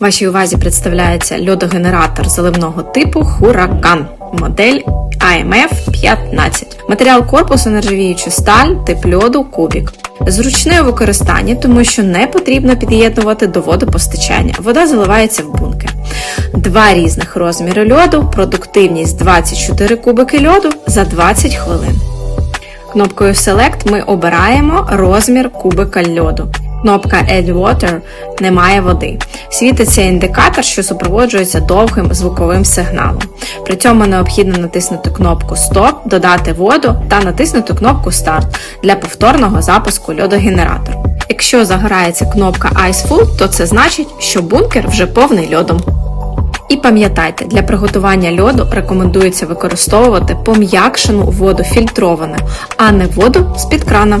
Вашій увазі представляється льодогенератор заливного типу Huracan, модель AMF 15. Матеріал корпусу нержавіюча сталь, тип льоду, кубік. Зручне у використанні, тому що не потрібно під'єднувати до водопостачання. Вода заливається в бункер. Два різних розміри льоду, продуктивність 24 кубики льоду за 20 хвилин. Кнопкою Select ми обираємо розмір кубика льоду. Кнопка Add Water немає води. Світиться індикатор, що супроводжується довгим звуковим сигналом. При цьому необхідно натиснути кнопку Стоп, додати воду та натиснути кнопку Старт для повторного запуску льодогенератора. Якщо загорається кнопка Ice Full, то це значить, що бункер вже повний льодом. І пам'ятайте, для приготування льоду рекомендується використовувати пом'якшену воду фільтровану, а не воду з-під крана.